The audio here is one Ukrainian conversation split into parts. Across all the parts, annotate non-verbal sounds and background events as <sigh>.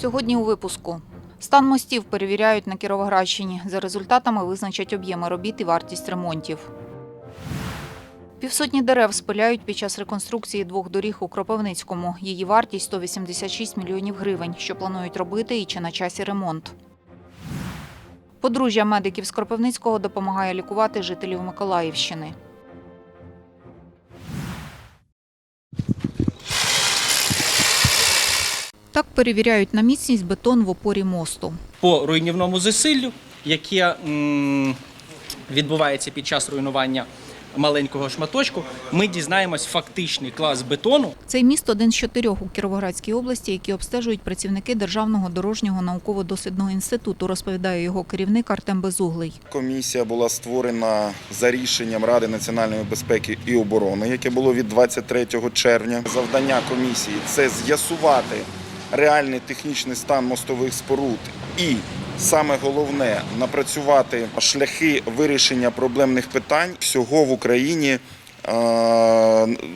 Сьогодні у випуску. Стан мостів перевіряють на Кіровоградщині. За результатами визначать об'єми робіт і вартість ремонтів. Півсотні дерев спиляють під час реконструкції двох доріг у Кропивницькому. Її вартість 186 мільйонів гривень, що планують робити і чи на часі ремонт. Подружжя медиків з Кропивницького допомагає лікувати жителів Миколаївщини. Перевіряють на міцність бетон в опорі мосту. по руйнівному засиллю, яке відбувається під час руйнування маленького шматочку, ми дізнаємось фактичний клас бетону. Цей міст один з чотирьох у Кіровоградській області, які обстежують працівники Державного дорожнього науково-дослідного інституту, розповідає його керівник Артем Безуглий. Комісія була створена за рішенням Ради національної безпеки і оборони, яке було від 23 червня. Завдання комісії це з'ясувати реальний технічний стан мостових споруд і саме головне напрацювати шляхи вирішення проблемних питань всього в Україні е,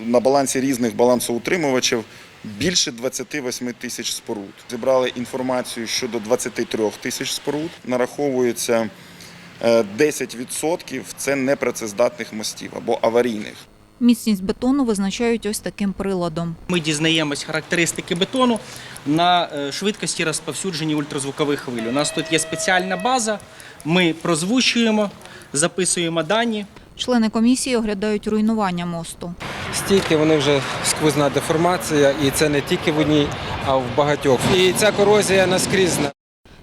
на балансі різних балансоутримувачів. Більше 28 тисяч споруд. Зібрали інформацію щодо 23 тисяч споруд. Нараховується е, 10% це непрацездатних мостів або аварійних. Міцність бетону визначають ось таким приладом. Ми дізнаємось характеристики бетону на е, швидкості розповсюдження ультразвукових хвиль. У нас тут є спеціальна база. Ми прозвучуємо, записуємо дані. Члени комісії оглядають руйнування мосту. Стійки вони вже сквозна деформація, і це не тільки в одній, а в багатьох. І ця корозія наскрізна.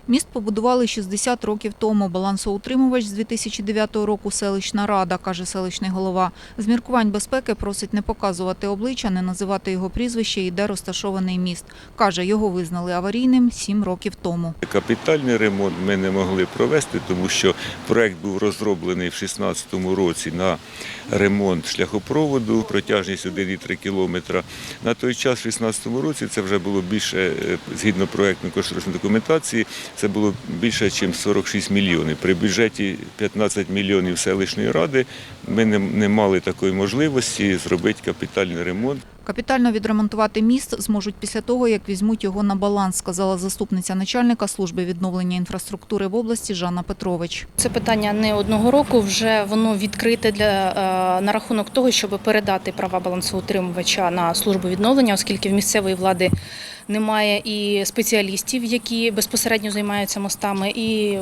Міст побудували 60 років тому. Балансоутримувач з 2009 року селищна рада, каже селищний голова. З міркувань безпеки просить не показувати обличчя, не називати його прізвище і де розташований міст. Каже, його визнали аварійним 7 років тому. Капітальний ремонт ми не могли провести, тому що проект був розроблений в 2016 році на ремонт шляхопроводу, протяжність 1,3 кілометра. На той час, в 2016 році, це вже було більше, е, згідно проектної кошторисної документації, це було більше, ніж 46 мільйонів. При бюджеті 15 мільйонів селищної ради ми не, мали такої можливості зробити капітальний ремонт. Капітально відремонтувати міст зможуть після того, як візьмуть його на баланс, сказала заступниця начальника служби відновлення інфраструктури в області Жанна Петрович. Це питання не одного року. Вже воно відкрите для е, на рахунок того, щоб передати права балансоутримувача на службу відновлення, оскільки в місцевої влади немає і спеціалістів, які безпосередньо займаються мостами, і,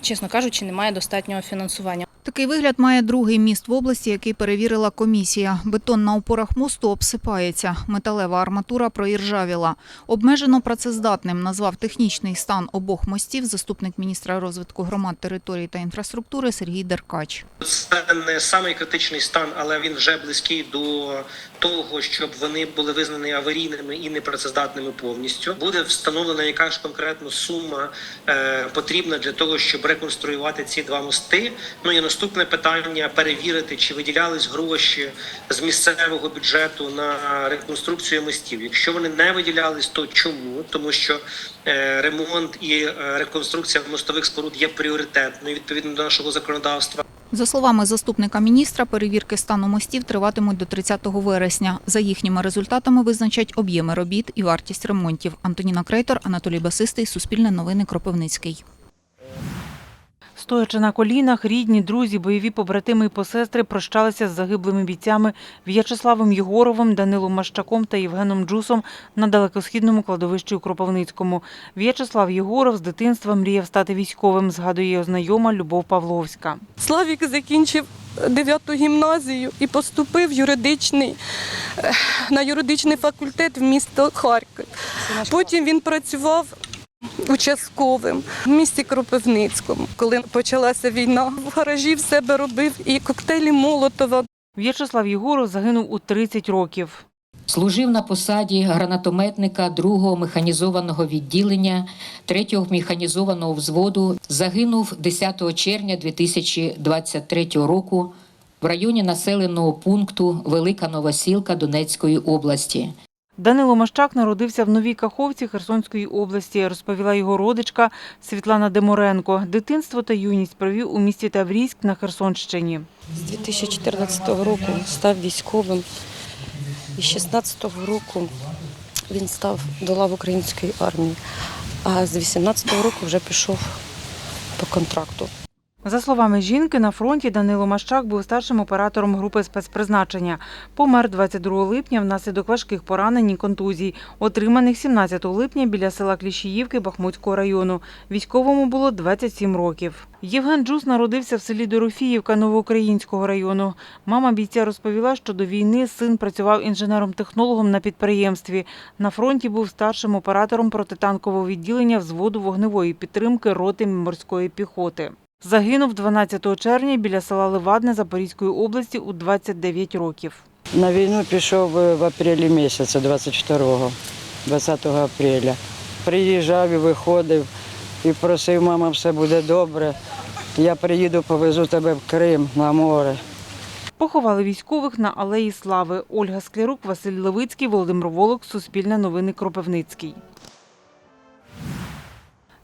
чесно кажучи, немає достатнього фінансування. Такий вигляд має другий міст в області, який перевірила комісія. Бетон на опорах мосту обсипається. Металева арматура проіржавіла. Обмежено працездатним назвав технічний стан обох мостів заступник міністра розвитку громад, територій та інфраструктури Сергій Деркач. Це не самий критичний стан, але він вже близький до того, щоб вони були визнані аварійними і непрацездатними повністю. Буде встановлена яка ж конкретно сума е, потрібна для того, щоб реконструювати ці два мости. Ну і наступне питання перевірити, чи виділялись гроші з місцевого бюджету на реконструкцію мостів. Якщо вони не виділялись, то чому? Тому що е, ремонт і е, реконструкція мостових споруд є пріоритетною відповідно до нашого законодавства. За словами заступника міністра, перевірки стану мостів триватимуть до 30 вересня. За їхніми результатами визначать об'єми робіт і вартість ремонтів. Антоніна Крейтор, Анатолій Басистий, Суспільне новини, Кропивницький. Стоячи на колінах, рідні, друзі, бойові побратими і посестри прощалися з загиблими бійцями В'ячеславом Єгоровим, Данилом Мащаком та Євгеном Джусом на далекосхідному кладовищі у Кропивницькому. В'ячеслав Єгоров з дитинства мріяв стати військовим, згадує його знайома Любов Павловська. Славік закінчив 9 гімназію і поступив юридичний, е, на юридичний факультет в місто Харків. Потім він працював участковим в місті Кропивницькому. Коли почалася війна, в гаражі в себе робив і коктейлі Молотова. В'ячеслав Єгоров загинув у 30 років. Служив на посаді гранатометника 2-го механізованого відділення 3-го механізованого взводу. Загинув 10 червня 2023 року в районі населеного пункту Велика Новосілка Донецької області. Данило Мащак народився в Новій Каховці Херсонської області, розповіла його родичка Світлана Деморенко. Дитинство та юність провів у місті Таврійськ на Херсонщині. З 2014 року став військовим. І з 16 року він став до лав української армії. а з 18-го року вже пішов по контракту. За словами жінки, на фронті Данило Мащак був старшим оператором групи спецпризначення. Помер 22 липня внаслідок важких поранень і контузій, отриманих 17 липня біля села Кліщіївки Бахмутського району. Військовому було 27 років. Євген Джус народився в селі Дорофіївка Новоукраїнського району. Мама бійця розповіла, що до війни син працював інженером-технологом на підприємстві. На фронті був старшим оператором протитанкового відділення взводу вогневої підтримки роти морської піхоти. Загинув 12 червня біля села Левадне Запорізької області у 29 років. На війну пішов е, в апрелі місяця, 22-го, 20 апреля. Приїжджав і виходив і просив, мама, все буде добре. Я приїду, повезу тебе в Крим на море. Поховали військових на Алеї Слави. Ольга Склярук, Василь Левицький, Володимир Волок, Суспільне новини Кропивницький.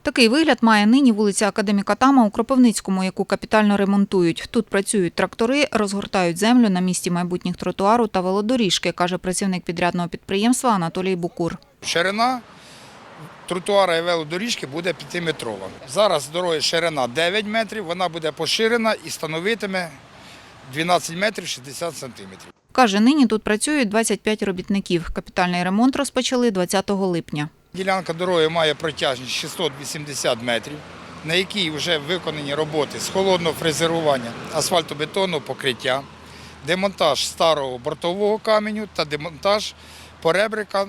Такий вигляд має нині вулиця Академіка Тама у Кропивницькому, яку капітально ремонтують. Тут працюють трактори, розгортають землю на місці майбутніх тротуару та велодоріжки, каже працівник підрядного підприємства Анатолій Букур. Ширина тротуара і велодоріжки буде 5-метрова. Зараз дороги ширина 9 метрів, вона буде поширена і становитиме 12 метрів 60 сантиметрів. Каже, нині тут працюють 25 робітників. Капітальний ремонт розпочали 20 липня. Ділянка дороги має протяжність 680 метрів, на якій вже виконані роботи з холодного фрезерування асфальтобетонного покриття, демонтаж старого бортового каменю та демонтаж поребрика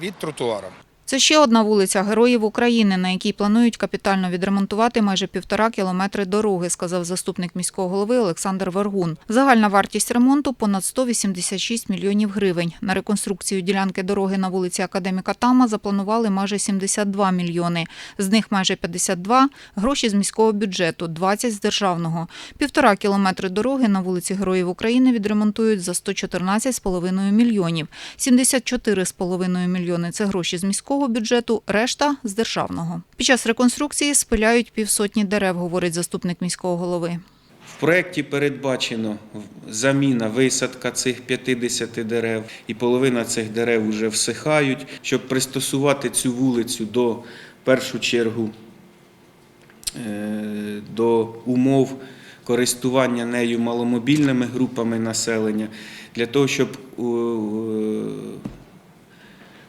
від тротуара. Це ще одна вулиця Героїв України, на якій планують капітально відремонтувати майже півтора кілометри дороги, сказав заступник міського голови Олександр Вергун. Загальна вартість ремонту понад 186 мільйонів гривень. На реконструкцію ділянки дороги на вулиці Академіка Тама запланували майже 72 мільйони. З них майже 52 – гроші з міського бюджету, 20 – з державного. Півтора кілометри дороги на вулиці Героїв України відремонтують за 114,5 мільйонів. 74,5 мільйони – це гроші з міського бюджету, решта – з державного. Під час реконструкції спиляють півсотні дерев, говорить заступник міського голови. В проєкті передбачено заміна висадка цих 50 дерев, і половина цих дерев вже всихають, щоб пристосувати цю вулицю до в першу чергу е, до умов користування нею маломобільними групами населення, для того, щоб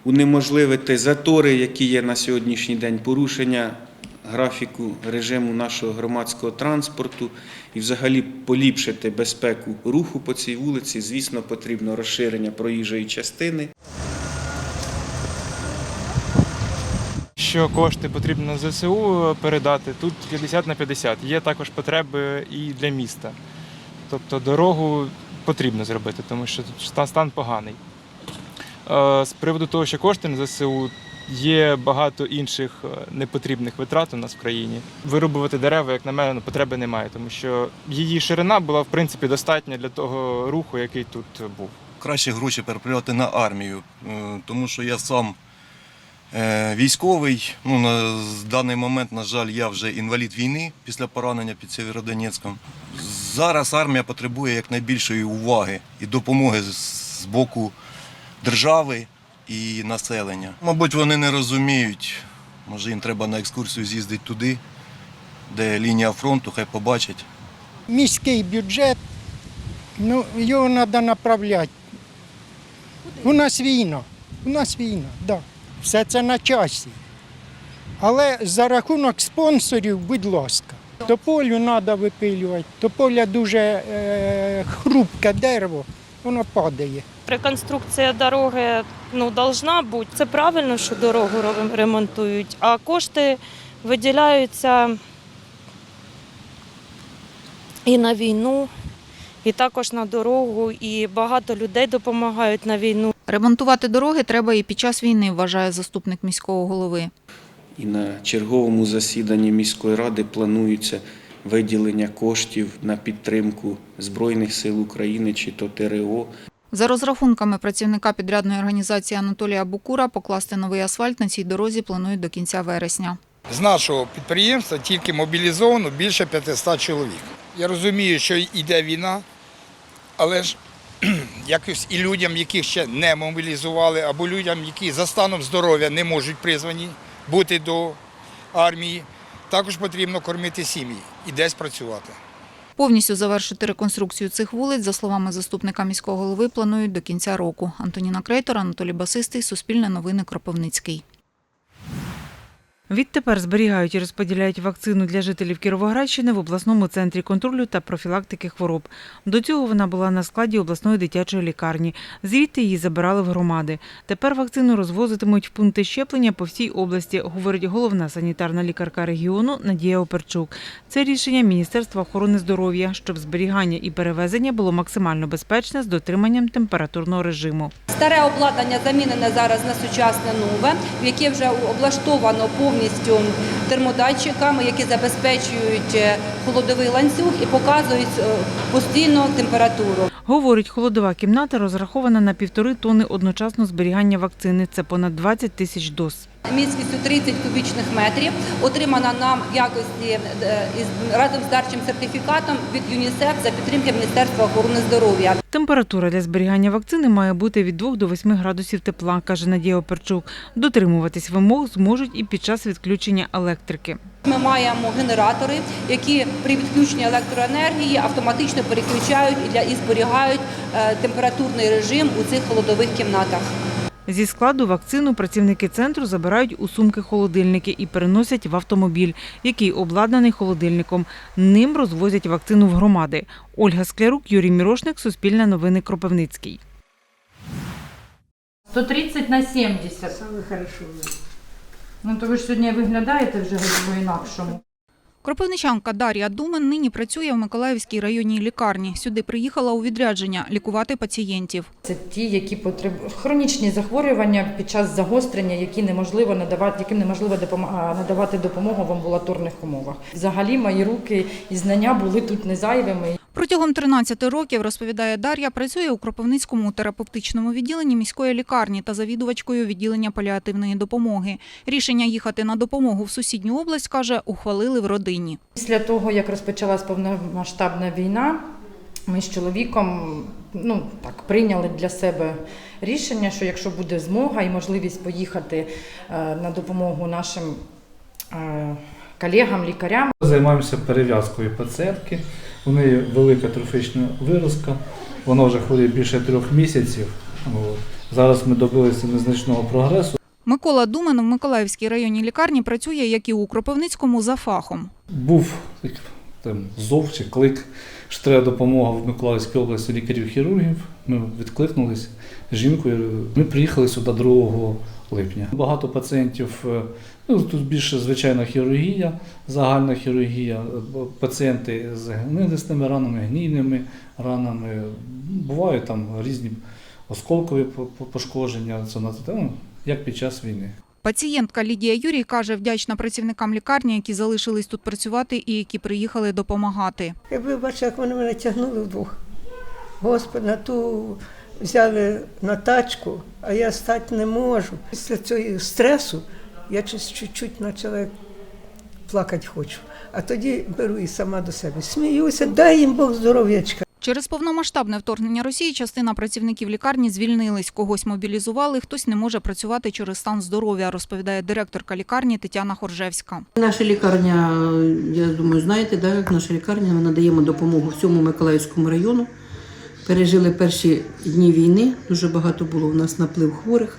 унеможливити затори, які є на сьогоднішній день, порушення графіку режиму нашого громадського транспорту і взагалі поліпшити безпеку руху по цій вулиці. Звісно, потрібно розширення проїжджої частини. Що кошти потрібно ЗСУ передати, тут 50 на 50. Є також потреби і для міста. Тобто дорогу потрібно зробити, тому що стан поганий. Е, З приводу того, що кошти на ЗСУ, є багато інших е, непотрібних витрат у нас в країні. Вирубувати дерева, як на мене, ну, потреби немає, тому що її ширина була в принципі достатня для того руху, який тут був. краще гроші переправляти на армію, е, тому що я сам військовий. Ну, на даний момент, на жаль, я вже інвалід війни після поранення під Сєвєродонецьком. Зараз армія потребує якнайбільшої уваги і допомоги з боку держави і населення. Мабуть, вони не розуміють. Може, їм треба на екскурсію з'їздити туди, де лінія фронту, хай побачать. міський бюджет, ну, його треба направляти. У нас війна, у нас війна, да. все це на часі. Але за рахунок спонсорів, будь ласка, тополю треба випилювати. Тополя дуже е, хрупке дерево, воно падає. Реконструкція дороги ну, должна бути. Це правильно, що дорогу ремонтують, а кошти виділяються і на війну, і також на дорогу, і багато людей допомагають на війну. Ремонтувати дороги треба і під час війни, вважає заступник міського голови. І на черговому засіданні міської ради планується виділення коштів на підтримку Збройних сил України чи то ТРО. За розрахунками працівника підрядної організації Анатолія Букура, покласти новий асфальт на цій дорозі планують до кінця вересня. З нашого підприємства тільки мобілізовано більше 500 чоловік. Я розумію, що йде війна, але ж <clears throat> якось і людям, яких ще не мобілізували, або людям, які за станом здоров'я не можуть призвані бути до армії. Також потрібно кормити сім'ї і десь працювати. Повністю завершити реконструкцію цих вулиць, за словами заступника міського голови, планують до кінця року. Антоніна Крейтор, Анатолій Басистий, Суспільне новини, Кропивницький. Відтепер зберігають і розподіляють вакцину для жителів Кіровоградщини в обласному центрі контролю та профілактики хвороб. До цього вона була на складі обласної дитячої лікарні. Звідти її забирали в громади. Тепер вакцину розвозитимуть в пункти щеплення по всій області, говорить головна санітарна лікарка регіону Надія Оперчук. Це рішення Міністерства охорони здоров'я, щоб зберігання і перевезення було максимально безпечне з дотриманням температурного режиму. Старе обладнання замінене зараз на сучасне нове, в яке вже облаштовано повністю повністю термодатчиками, які забезпечують е, холодовий ланцюг і показують е, постійну температуру. Говорить, холодова кімната розрахована на півтори тонни одночасно зберігання вакцини. Це понад 20 тисяч доз. Міськістю 30 кубічних метрів отримана нам в якості е, разом з дарчим сертифікатом від ЮНІСЕФ за підтримки Міністерства охорони здоров'я. Температура для зберігання вакцини має бути від 2 до 8 градусів тепла, каже Надія Оперчук. Дотримуватись вимог зможуть і під час відключення електрики. Ми маємо генератори, які при відключенні електроенергії автоматично переключають і зберігають е, температурний режим у цих холодових кімнатах. Зі складу вакцину працівники центру забирають у сумки-холодильники і переносять в автомобіль, який обладнаний холодильником. Ним розвозять вакцину в громади. Ольга Склярук, Юрій Мірошник, Суспільне новини Кропивницький. 130 на 70. Саме хорошо. Ну то ви ж сьогодні виглядаєте вже по-інакшому. Кропивничанка Дар'я Думен нині працює в Миколаївській районній лікарні. Сюди приїхала у відрядження лікувати пацієнтів. Це ті, які потребують хронічні захворювання під час загострення, які неможливо надавати, яким неможливо надавати допомогу в амбулаторних умовах. Взагалі мої руки і знання були тут не зайвими. Протягом 13 років, розповідає Дар'я, працює у Кропивницькому терапевтичному відділенні міської лікарні та завідувачкою відділення паліативної допомоги. Рішення їхати на допомогу в сусідню область, каже, ухвалили в родині. Після того, як розпочалась повномасштабна війна, ми з чоловіком ну, так, прийняли для себе рішення, що якщо буде змога і можливість поїхати е, на допомогу нашим е, колегам, лікарям, Займаємося перев'язкою пацієнтки. У неї велика трофічна виразка, вона вже хворіє більше трьох місяців. Зараз ми добилися незначного прогресу. Микола Думен в Миколаївській районній лікарні працює, як і у Кропивницькому, за фахом. Був там, зов чи клик, що треба допомога в Миколаївській області лікарів-хірургів. Ми відкликнулися з жінкою. Ми приїхали сюди 2 липня. Багато пацієнтів, е, ну тут більше звичайна хірургія, загальна хірургія, пацієнти з гнилисними ранами, гнійними ранами. Бувають там різні осколкові по- по- пошкодження, це на- ну, як під час війни. Пацієнтка Лідія Юрій каже, вдячна працівникам лікарні, які залишились тут працювати і які приїхали допомагати. Якби ви бачили, як вони мене тягнули вдвох. Господи, на ту взяли на тачку, а я стати не можу. Після цього стресу я щось чуть-чуть почала плакати хочу. А тоді беру і сама до себе. Сміюся, дай їм Бог здоров'ячка. Через повномасштабне вторгнення Росії частина працівників лікарні звільнились, когось мобілізували, хтось не може працювати через стан здоров'я, розповідає директорка лікарні Тетяна Хоржевська. Наша лікарня, я думаю, знаєте, да, як наша лікарня, ми надаємо допомогу всьому Миколаївському району. Пережили перші дні війни, дуже багато було у нас наплив хворих.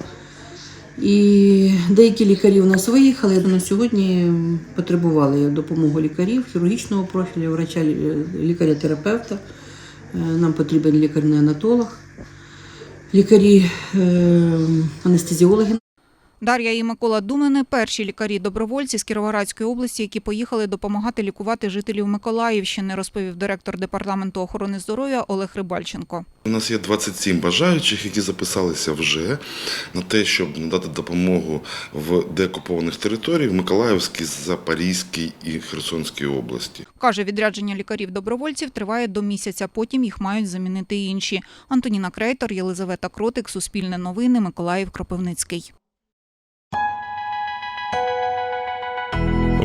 І деякі лікарі у нас виїхали, але на сьогодні потребували допомоги лікарів, хірургічного профілю, врача, лікаря-терапевта. Е, Нам потрібен лікар-неонатолог, лікарі, е. Дар'я і Микола Думини – перші лікарі-добровольці з Кіровоградської області, які поїхали допомагати лікувати жителів Миколаївщини, розповів директор департаменту охорони здоров'я Олег Рибальченко. У нас є 27 бажаючих, які записалися вже на те, щоб надати допомогу в деокупованих територіях в Миколаївській, Запорізькій і Херсонській області. Каже, відрядження лікарів-добровольців триває до місяця, потім їх мають замінити інші. Антоніна Крейтор, Єлизавета Кротик, Суспільне новини, Миколаїв, Кропивницький.